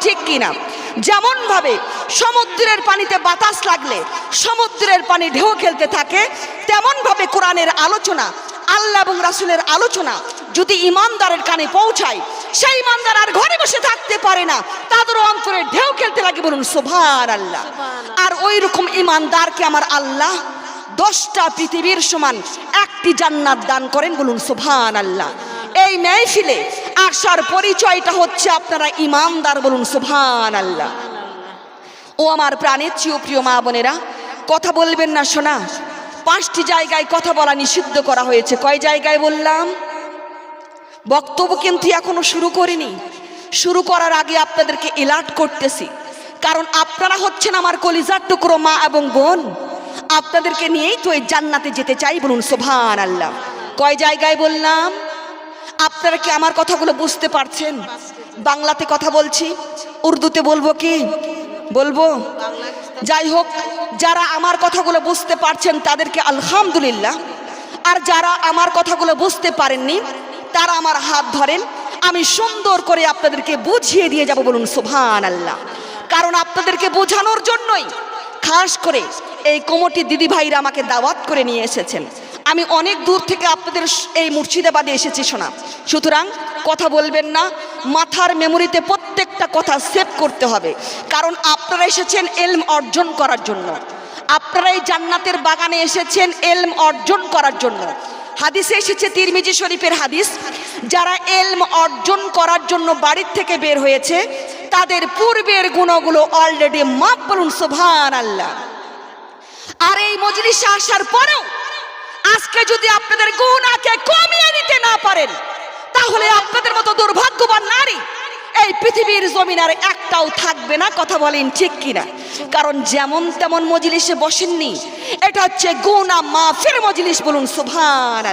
ঠিক কিনা? যেমন ভাবে সমুদ্রের পানিতে বাতাস লাগলে সমুদ্রের পানি ঢেউ খেলতে থাকে তেমনভাবে কোরআনের আলোচনা আল্লাহ এবং রাসুলের আলোচনা যদি ইমানদারের কানে পৌঁছায় সেই ইমানদার আর ঘরে বসে থাকতে পারে না। তাদের অন্তরে ঢেউ খেলতে লাগে বলুন সোভার আল্লাহ আর ওই রকম ইমানদারকে আমার আল্লাহ দশটা পৃথিবীর সমান একটি জান্নাত দান করেন বলুন সোভান আল্লাহ এই মেহফিলে আসার পরিচয়টা হচ্ছে আপনারা ইমানদার বলুন সোভান আল্লাহ ও আমার প্রাণের চেয়েও প্রিয় মা বোনেরা, কথা বলবেন না শোনা। পাঁচটি জায়গায় কথা বলা নিষিদ্ধ করা হয়েছে। কয় জায়গায় বললাম? বক্তব্য কিন্তু এখনও শুরু করিনি। শুরু করার আগে আপনাদেরকে এলার্ট করতেছি। কারণ আপনারা হচ্ছেন আমার কলিজার টুকরো মা এবং বোন। আপনাদেরকে নিয়েই তো এই জান্নাতে যেতে চাই বলুন সোভান আল্লাহ কয় জায়গায় বললাম? আপনারা কি আমার কথাগুলো বুঝতে পারছেন? বাংলাতে কথা বলছি, উর্দুতে বলব কি? বলব? যাই হোক, যারা আমার কথাগুলো বুঝতে পারছেন তাদেরকে আলহামদুলিল্লাহ। আর যারা আমার কথাগুলো বুঝতে পারেননি, তারা আমার হাত ধরেন, আমি সুন্দর করে আপনাদেরকে বুঝিয়ে দিয়ে যাব বলুন সুভান আল্লাহ কারণ আপনাদেরকে বোঝানোর জন্যই খাস করে এই কোমটি দিদি ভাইরা আমাকে দাওয়াত করে নিয়ে এসেছেন। আমি অনেক দূর থেকে আপনাদের এই মুর্শিদাবাদে এসেছি, শোনা। সুতরাং কথা বলবেন না, মাথার মেমোরিতে প্রত্যেকটা কথা সেভ করতে হবে। কারণ আপনারা এসেছেন এলম অর্জন করার জন্য। আপনারা এই জান্নাতের বাগানে এসেছেন এলম অর্জন করার জন্য। হাদিসে এসেছে তিরমিজি শরীফের হাদিস, যারা এলম অর্জন করার জন্য বাড়ির থেকে বের হয়েছে, তাদের পূর্বের গুণগুলো অলরেডি মাপ বলুন সুভান আল্লাহ আর এই মজলিসে আসার পরেও আজকে যদি আপনাদের গুণাকে কমিয়ে নিতে না পারেন তাহলে আপনাদের মতো দুর্ভাগ্যবান নারী এই পৃথিবীর জমিন আর একটাও থাকবে না কথা বলেন ঠিক কিনা? কারণ যেমন তেমন মজলিসে বসেননি এটা হচ্ছে গুণা মাফের মজলিস বলুন সুভান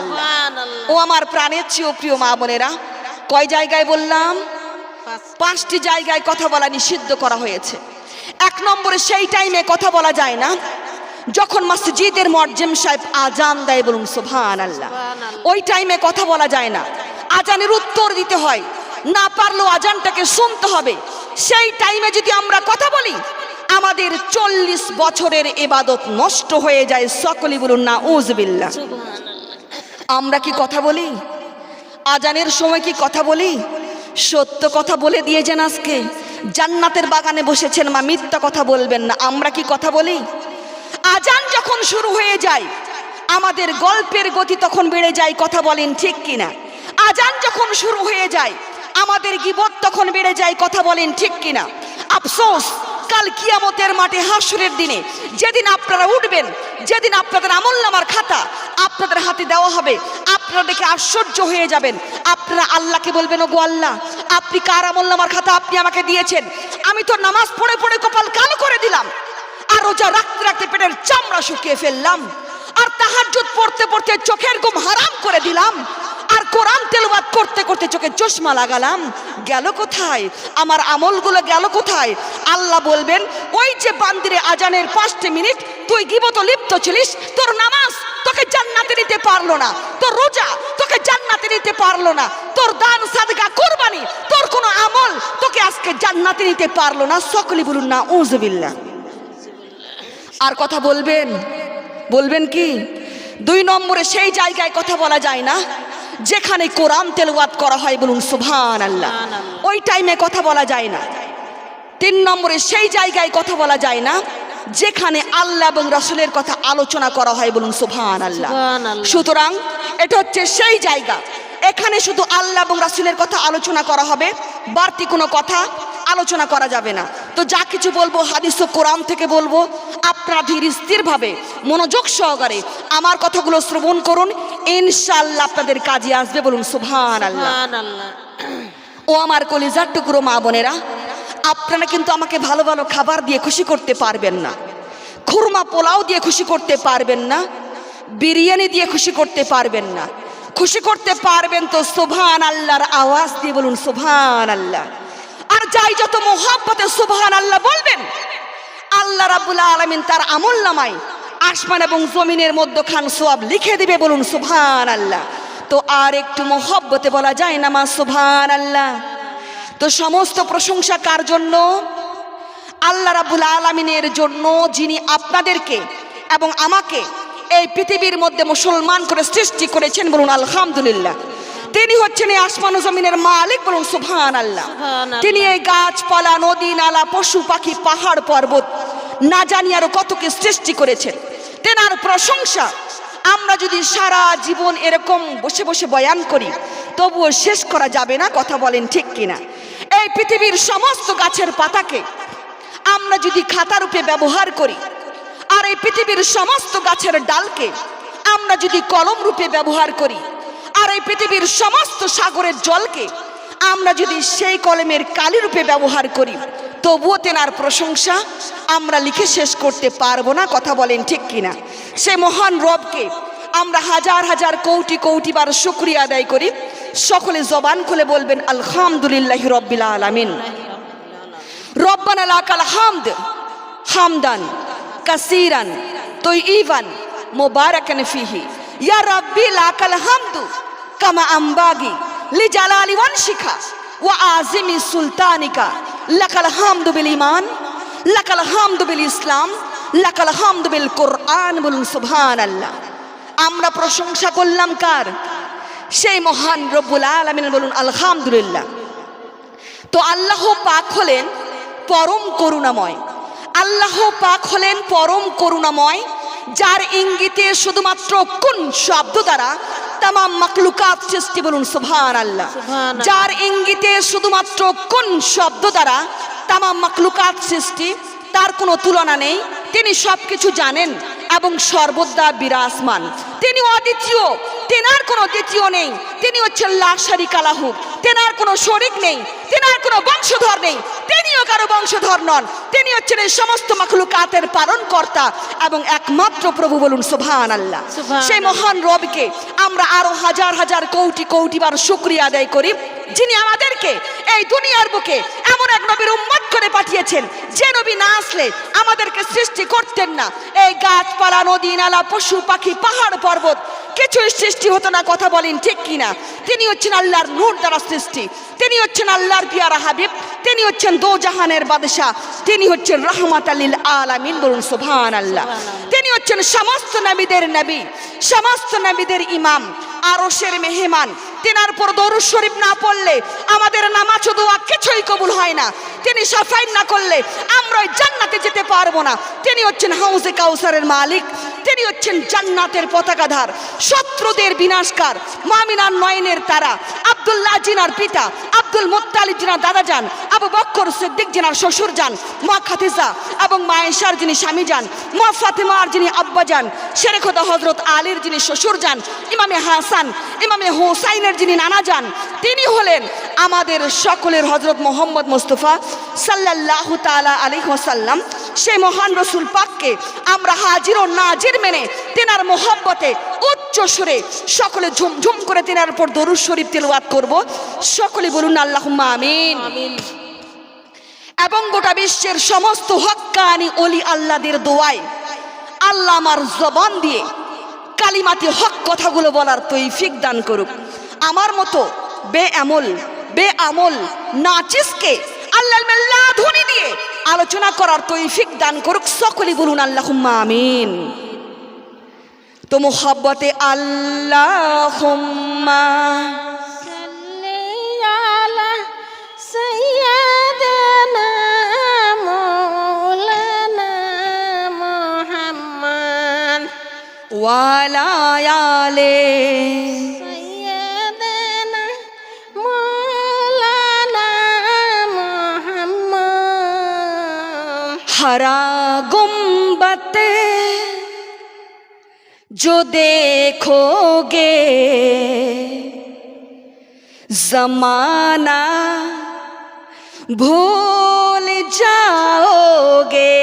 ও আমার প্রাণের চেয়েও প্রিয় মা বোনেরা কয় জায়গায় বললাম? পাঁচটি। জায়গায় কথা বলা নিষিদ্ধ করা হয়েছে। এক নম্বরে সেই টাইমে কথা বলা যায় না যখন মসজিদের মর্জেম সাহেব আজান দেয় বলুন সোভান আল্লাহ ওই টাইমে কথা বলা যায় না। আজানের উত্তর দিতে হয়। না পারলেও আজানটাকে শুনতে হবে। সেই টাইমে যদি আমরা কথা বলি আমাদের চল্লিশ বছরের এবাদত নষ্ট হয়ে যায়। সকলে বলুন না উজবিল্লা আমরা কি কথা বলি? আজানের সময় কি কথা বলি? সত্য কথা বলে দিয়েছেন আজকে। জান্নাতের বাগানে বসেছেন মা মিথ্যা কথা বলবেন না। আমরা কি কথা বলি? আজান যখন শুরু হয়ে যায়, আমাদের গল্পের গতি তখন বেড়ে যায়, কথা বলেন ঠিক কিনা? আজান যখন শুরু হয়ে যায়, আমাদের গিবত তখন বেড়ে যায়, কথা বলেন ঠিক কিনা? আফসোস, কাল কিয়ামতের মাঠে হাসুরের দিনে যেদিন আপনারা উঠবেন, যেদিন আপনাদের আমল নামার খাতা আপনাদের হাতে দেওয়া হবে, আপনারা দেখে আশ্চর্য হয়ে যাবেন। আপনারা আল্লাহকে বলবেন ও গো আল্লাহ, আপনি কার আমল নামার খাতা আপনি আমাকে দিয়েছেন? আমি তো নামাজ পড়ে পড়ে কপাল কালো করে দিলাম। রোজা রাখতে রাখতে পেটের চামড়া শুকিয়ে ফেললাম। আর তাহাজ্জুদ পড়তে পড়তে চোখের ঘুম হারাম করে দিলাম। আর কোরআন তেলবাদ করতে করতে চোখে চশমা লাগালাম। গেল কোথায়? আমার আমলগুলো গেল কোথায়? আল্লাহ বলবেন, ওই যে বান্দিরে আজানের পাঁচটি মিনিট, তুই গিবত লিপ্ত ছিলিস, তোর নামাজ তোকে জান্নাতে নিতে পারল না। তোর রোজা তোকে জান্নাতে নিতে পারল না। তোর দান, সাদগা, কোরবানি, তোর কোনো আমল তোকে আজকে জান্নাতে নিতে পারল না। সকলে বলুন না উজবিল্লা আর কথা বলবেন? বলবেন কি? দুই নম্বরে সেই জায়গায় কথা বলা যায় না যেখানে কোরআন তেলওয়াত করা হয় বলুন সুভান আল্লাহ ওই টাইমে কথা বলা যায় না। তিন নম্বরে সেই জায়গায় কথা বলা যায় না যেখানে আল্লাহ এবং রসুলের কথা আলোচনা করা হয় বলুন সুভান আল্লাহ সুতরাং এটা হচ্ছে সেই জায়গা। এখানে শুধু আল্লাহ এবং রাসুলের কথা আলোচনা করা হবে বাড়তি কোনো কথা আলোচনা করা যাবে না। তো যা কিছু বলব হাদিস ও কোরআন থেকে বলব আপনারা ধীর স্থিরভাবে মনোযোগ সহকারে আমার কথাগুলো শ্রবণ করুন। ইনশাল্লাহ আপনাদের কাজে আসবে বলুন সুভান আল্লাহ ও আমার কলিজার টুকরো মা বোনেরা আপনারা কিন্তু আমাকে ভালো ভালো খাবার দিয়ে খুশি করতে পারবেন না। খুরমা পোলাও দিয়ে খুশি করতে পারবেন না। বিরিয়ানি দিয়ে খুশি করতে পারবেন না। খুশি করতে পারবেন তো সোভান আল্লাহর আওয়াজ দিয়ে বলুন সোভান আল্লাহ যাই যত মোহাব্বতে সোভান আল্লাহ বলবেন, আল্লাহ রাবুল আলমিন তার আমল নামায় আসমান এবং জমিনের মধ্যখান সোয়াব লিখে দিবে বলুন সুভান আল্লাহ তো আর একটু মোহব্বতে বলা যায় না মা সুভান আল্লাহ তো সমস্ত প্রশংসা কার জন্য? আল্লাহ রাবুল আলমিনের জন্য যিনি আপনাদেরকে এবং আমাকে এই পৃথিবীর মধ্যে মুসলমান করে সৃষ্টি করেছেন বলুন, আলহামদুলিল্লাহ। তিনি হচ্ছেন এই আসমান জমিনের মালিক বলুন সুবহান আল্লাহ তিনি এই গাছপালা নদী নালা পশু পাখি পাহাড় পর্বত না জানি আরও কত কি সৃষ্টি করেছেন। তেনার প্রশংসা আমরা যদি সারা জীবন এরকম বসে বসে বয়ান করি তবুও শেষ করা যাবে না কথা বলেন ঠিক কিনা। এই পৃথিবীর সমস্ত গাছের পাতাকে আমরা যদি খাতা রূপে ব্যবহার করি আর এই পৃথিবীর সমস্ত গাছের ডালকে আমরা যদি কলম রূপে ব্যবহার করি আর এই পৃথিবীর সমস্ত সাগরের জলকে আমরা যদি সেই কলমের কালি রূপে ব্যবহার করি, তবুও তেনার প্রশংসা আমরা লিখে শেষ করতে পারব না, কথা বলেন ঠিক কিনা? সে মহান রবকে আমরা হাজার হাজার কৌটি কৌটি বার শুক্রিয়া আদায় করি। সকলে জবান খুলে বলবেন, আলহামদুলিল্লাহ রব্বিল আলামিন। রব্বানা লাকাল হামদ হামদান কাসিরান তৈবান মোবারকান ফিহি। ইয়া রব্বি লাকাল হামদু কামা আম্বাগি লি জালালি ওয়ানশিখা ওয়া আজিমি সুলতানিকা। লাকাল হামদু বিল ইমান লাকাল হামদু বিল ইসলাম, লাকাল হামদু বিল কোরআন বলুন সুবহানাল্লাহ। আমরা প্রশংসা করলাম কার? সেই মহান রব্বুল আলামিন বলুন, আলহামদুলিল্লাহ। তো আল্লাহ পাক হলেন পরম করুণাময়। আল্লাহ পাক হলেন পরম করুণাময়, যার ইঙ্গিতে শুধুমাত্র কোন শব্দ দ্বারা তাম মাকলুকাত সৃষ্টি বলুন সুবহান আল্লাহ যার ইঙ্গিতে শুধুমাত্র কোন শব্দ দ্বারা তাম মাকলুকাত সৃষ্টি তার কোনো তুলনা নেই। তিনি সবকিছু জানেন এবং সর্বদা বিরাজমান। তিনি অদ্বিতীয় তেনার কোনো দ্বিতীয় নেই। তিনি হচ্ছেন লাশারি কালাহু তেনার কোনো শরিক নেই। তেনার কোনো বংশধর নেই। তিনিও কারও বংশধর নন। তিনি হচ্ছেন এই সমস্ত মখলুকাতের পালন কর্তা এবং একমাত্র প্রভু বলুন সুবহান আল্লাহ সেই মহান রবকে আমরা আরও হাজার হাজার কোটি কোটি বার শুক্রিয়া আদায় করি যিনি আমাদেরকে এই দুনিয়ার বুকে এমন এক নবীর উম্মত করে পাঠিয়েছেন যে নবী না আসলে আমাদেরকে সৃষ্টি করতেন না। এই গাছপালা নদী নালা পশু পাখি পাহাড় পর্বত কিছুই সৃষ্টি হতো না, কথা বলেন ঠিক কিনা। তিনি হচ্ছেন আল্লাহর নূর দ্বারা সৃষ্টি। তিনি হচ্ছেন আল্লাহর পিয়ারা হাবিব। তিনি হচ্ছেন দো জাহানের বাদশাহ। তিনি হচ্ছেন রহমাত আলিল আলামিন, বলুন সুভান আল্লাহ তিনি হচ্ছেন সমস্ত নবীদের নবী, সমস্ত নবীদের ইমাম আরসের মেহমান তেনার পর দরুদ শরীফ না পড়লে আমাদের নামাজ দোয়া কিছুই কবুল হয় না। তিনি সাফাই না করলে আমরা ওই জান্নাতে যেতে পারব না। তিনি হচ্ছেন হাউজে কাউসারের মালিক। তিনি হচ্ছেন জান্নাতের পতাকাধার, শত্রুদের বিনাশকার, মামিনার নয়নের তারা, আব্দুল্লাহ জিনার পিতা, আব্দুল মোত্তালিব জিনার দাদা যান আবু বক্কর সিদ্দিক জিনার শ্বশুর যান, মা খাতিজা এবং মায়েশার যিনি স্বামী যান, মা ফাতেমার যিনি আব্বা যান শেরেখদা হজরত আলীর যিনি শ্বশুর যান, ইমামে হাসান, ইমামে হোসাইনের যিনি নানা যান, তিনি হলেন আমাদের সকলের হজরত মোহাম্মদ মুস্তফা সাল্লাল্লাহু তাআলা আলাইহি ওয়াসাল্লাম। সেই মহান রসুল পাককে আমরা হাজির ও নাজির মেনে তেনার মোহব্বতে উচ্চ সুরে সকলে ঝুমঝুম করে তেনার উপর দরুদ শরীফ তেলাওয়াত করব। সকলে বলুন আল্লাহ আমিন। আমিন। এবং গোটা বিশ্বের সমস্ত হক্কানি অলি আল্লাদের দোয়ায় আল্লাহ আমার জবান দিয়ে কালিমাতি হক কথাগুলো বলার তৈফিক দান করুক। আমার মতো বে আমল বে আমল নাচিসকে আল্লাহ ধ্বনি দিয়ে আলোচনা করার তৈফিক দান করুক, সকলে বলুন আল্লাহ আমিন। তো মোহাব্বতে আল্লাহ वाला हरा गुम्बत जो देखोगे जमाना भूल जाओगे।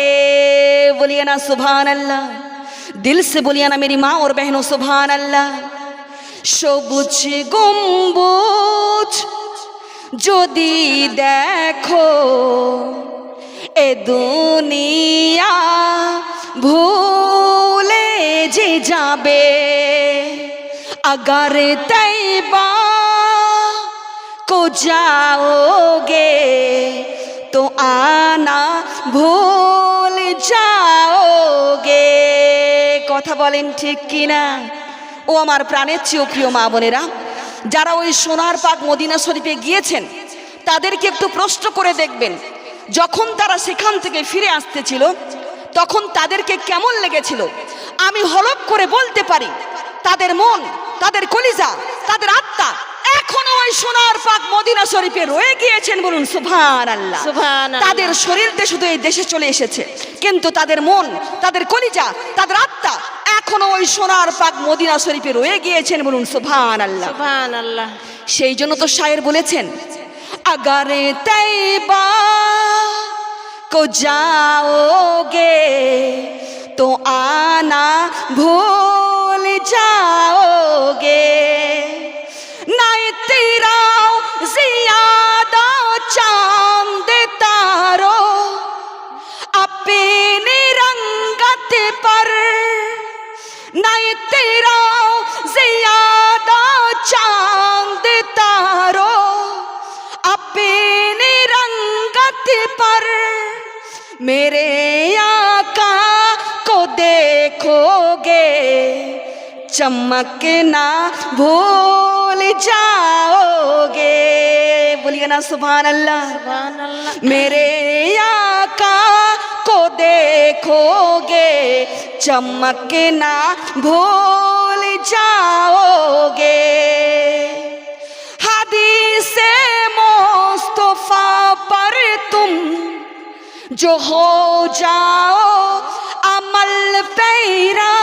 बोलिए ना सुबह अल्लाह दिल से बोलिए ना मेरी माँ और बहनों सुभान अल्लाह সবুজ গম্বুজ যদি দেখো এ দুনিয়া ভুলে যে যাবে अगर तैबा को जाओगे तो आना ভুল যাওগে কথা বলেন ঠিক কিনা? ও আমার প্রাণের চেয়েও প্রিয় মা বোনেরা, যারা ওই সোনার পাক মদিনা শরীফে গিয়েছেন, তাদেরকে একটু প্রশ্ন করে দেখবেন। যখন তারা সেখান থেকে ফিরে আসতেছিল, তখন তাদেরকে কেমন লেগেছিল? আমি হলক করে বলতে পারি, তাদের মন, তাদের কলিজা, তাদের আত্মা এখনো ওই সোনার পাক মদিনা শরীফে রয়ে গিয়েছেন বলুন সুভান আল্লাহ সুবহানাল্লাহ। তাদের শরীরতে শুধু এই দেশে চলে এসেছে কিন্তু তাদের মন তাদের কলিজা তাদের আত্মা এখনো ওই সোনার পাক মদিনা শরীফে রয়ে গিয়েছেন বলুন সুভান আল্লাহ সুবহানাল্লাহ সেই জন্য তো শায়ের বলেছেন আগারে তৈবা को जाओगे तो आना भूल जाओगे पर मेरे आका को देखोगे चमकना भूल जाओगे। बोलिए ना सुबह अल्लाह मेरे आका को देखोगे चमकना भूल जाओगे। हदी से जो हो जाओ আমল পেরা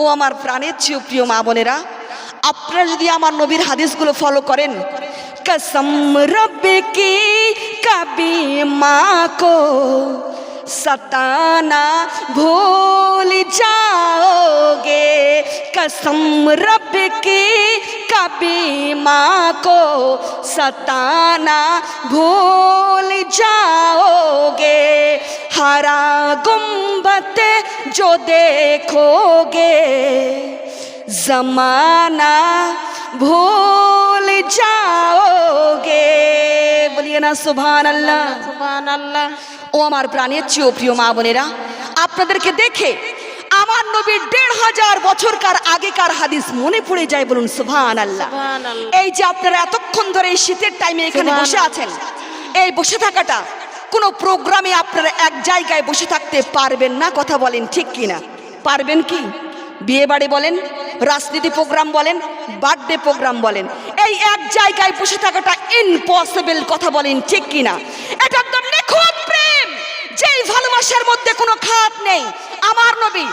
ও আমার প্রাণের চেয়েও প্রিয় মা বোনেরা আপনারা যদি আমার নবীর হাদিসগুলো ফলো করেন কসম রব কি কবি মা কো सताना भूल जाओगे कसम रब की कभी माँ को सताना भूल जाओगे हरा गुम्बत जो देखोगे जमाना भूल जाओगे बोलिए ना सुबह अल्लाह সুবহানাল্লাহ ও আমার প্রাণের চেয়েও প্রিয় মা বোনেরা আপনাদেরকে দেখে আমার নবীর দেড় হাজার বছরকার আগেকার হাদিস মনে পড়ে যায় বলুন সুভান আল্লাহ এই যে আপনারা এতক্ষণ ধরে এই শীতের টাইমে এখানে বসে আছেন এই বসে থাকাটা কোনো প্রোগ্রামে আপনারা এক জায়গায় বসে থাকতে পারবেন না কথা বলেন ঠিক কি না পারবেন কি? বিয়ে বাড়ি বলেন রাজনীতি প্রোগ্রাম বলেন বার্থডে প্রোগ্রাম বলেন এই এক জায়গায় বসে থাকাটা ইম্পসিবল কথা বলেন ঠিক কি না এটা একদম নিখুঁত প্রেম যেই ভালোবাসার মধ্যে কোনো খাত নেই। আমার নবী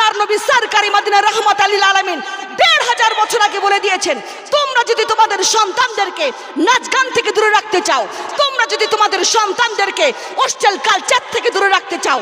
আপনার নবী সরকারি মাদিনা রহমত আলীল আলমিন দেড় হাজার বছর আগে বলে দিয়েছেন, তোমরা যদি তোমাদের সন্তানদেরকে নাচ গান থেকে দূরে রাখতে চাও, তোমরা যদি তোমাদের সন্তানদেরকে হোস্টেল কালচার থেকে দূরে রাখতে চাও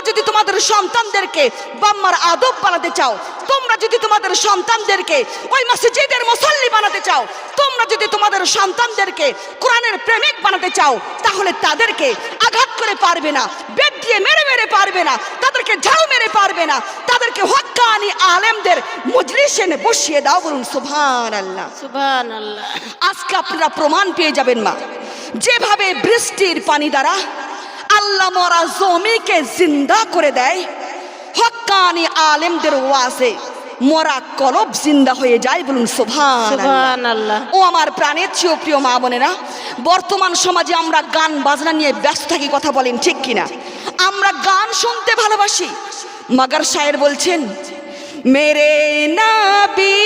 তোমরা যদি তোমাদের সন্তানদেরকে বাম্মার আদব বানাতে চাও তোমরা যদি তোমাদের সন্তানদেরকে ওই মসজিদের মুসল্লি বানাতে চাও তোমরা যদি তোমাদের সন্তানদেরকে কোরআনের প্রেমিক বানাতে চাও তাহলে তাদেরকে আঘাত করে পারবে না বেদ দিয়ে মেরে মেরে পারবে না তাদেরকে ঝাড়ু মেরে পারবে না তাদেরকে হক্কানি আলেমদের মজলিসে বসিয়ে দাও বলুন সুভান আল্লাহ সুবহানাল্লাহ। আজকে আপনারা প্রমাণ পেয়ে যাবেন মা যেভাবে বৃষ্টির পানি দ্বারা আল্লাহ মরা জমিকে জিন্দা করে দেয়। হক্কানি আলেমদের ওয়াজে মরা কলব জিন্দা হয়ে যায় বলুন সোভান ও আমার প্রাণের চেয়েও প্রিয় মা বোনেরা বর্তমান সমাজে আমরা গান বাজনা নিয়ে ব্যস্ত থাকি কথা বলেন ঠিক কিনা? আমরা গান শুনতে ভালোবাসি মাগার শায়ের বলছেন মেরে নাবি